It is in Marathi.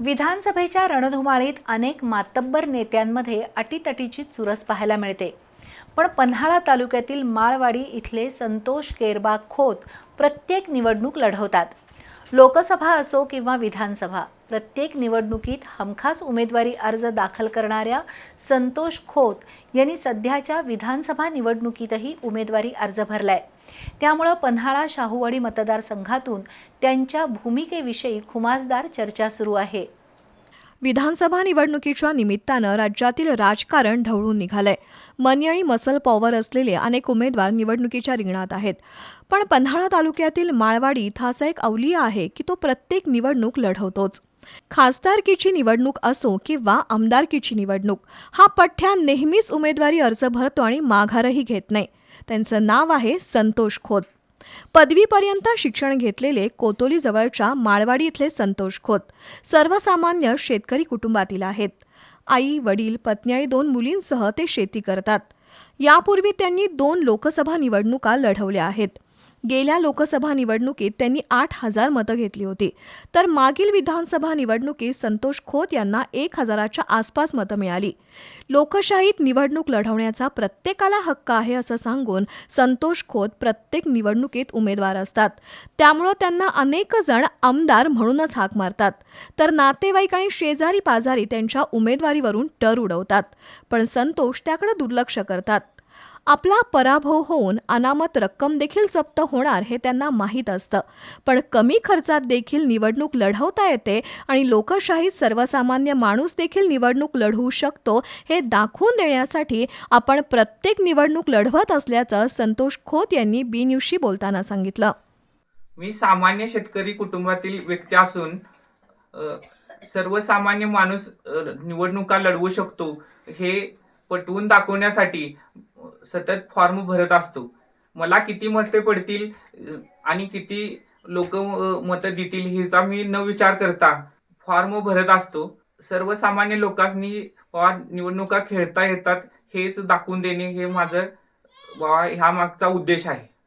विधानसभेच्या रणधुमाळीत अनेक मातब्बर नेत्यांमध्ये अटीतटीची चुरस पाहायला मिळते. पण पन्हाळा तालुक्यातील माळवाडी इथले संतोष केरबा खोत प्रत्येक निवडणूक लढवतात. लोकसभा असो किंवा विधानसभा प्रत्येक निवडणुकीत हमखास उमेदवारी अर्ज दाखल करणाऱ्या संतोष खोत यांनी सध्याच्या विधानसभा निवडणुकीतही उमेदवारी अर्ज भरलाय. त्यामुळं पन्हाळा शाहूवाडी मतदारसंघातून त्यांच्या भूमिकेविषयी खुमासदार चर्चा सुरू आहे. विधानसभा निवडणुकीच्या निमित्तानं राज्यातील राजकारण ढवळून निघालंय. मनी आणि मसल पॉवर असलेले अनेक उमेदवार निवडणुकीच्या रिंगणात आहेत. पण पन्हाळा तालुक्यातील माळवाडी इथं असा एक अवलिया आहे की तो प्रत्येक निवडणूक लढवतोच. खासदारकीची निवडणूक असो किंवा आमदारकीची निवडणूक हा पठ्ठ्या नेहमीच उमेदवारी अर्ज भरतो आणि माघारही घेत नाही. त्यांचं नाव आहे संतोष खोत. पदवीपर्यंत शिक्षण घेतलेले कोतोली जवळच्या माळवाडी इथले संतोष खोत सर्वसामान्य शेतकरी कुटुंबातील आहेत. आई वडील पत्नी आणि दोन मुलींसह ते शेती करतात. यापूर्वी त्यांनी दोन लोकसभा निवडणुका लढवल्या आहेत. गेल्या लोकसभा निवडणुकीत त्यांनी आठ हजार मतं घेतली होती. तर मागील विधानसभा निवडणुकीत संतोष खोत यांना एक हजाराच्या आसपास मतं मिळाली. लोकशाहीत निवडणूक लढवण्याचा प्रत्येकाला हक्क आहे असं सांगून संतोष खोत प्रत्येक निवडणुकीत उमेदवार असतात. त्यामुळं त्यांना अनेक जण आमदार म्हणूनच हाक मारतात. तर नातेवाईक आणि शेजारी पाजारी त्यांच्या उमेदवारीवरून टर उडवतात. पण संतोष त्याकडे दुर्लक्ष करतात. आपला पराभव होऊन अनामत रक्कम देखील जप्त होणार हे त्यांना माहीत असतं. पण कमी खर्चात देखील निवडणूक लढवता येते आणि लोकशाहीत सर्वसामान्य माणूस देखील निवडणूक लढवू शकतो हे दाखवून देण्यासाठी आपण प्रत्येक निवडणूक लढवत असल्याचं संतोष खोत यांनी बी न्यूजशी बोलताना सांगितलं. मी सामान्य शेतकरी कुटुंबातील व्यक्ती असून सर्वसामान्य माणूस निवडणुका लढवू शकतो हे पटवून दाखवण्यासाठी सतत फॉर्म भरत असतो. मला किती मते पडतील आणि किती लोक मतं देतील ह्याचा मी न विचार करता फॉर्म भरत असतो. सर्वसामान्य लोकांनी बाबा निवडणुका खेळता येतात हेच दाखवून देणे हे माझं बाबा ह्या मागचा उद्देश आहे.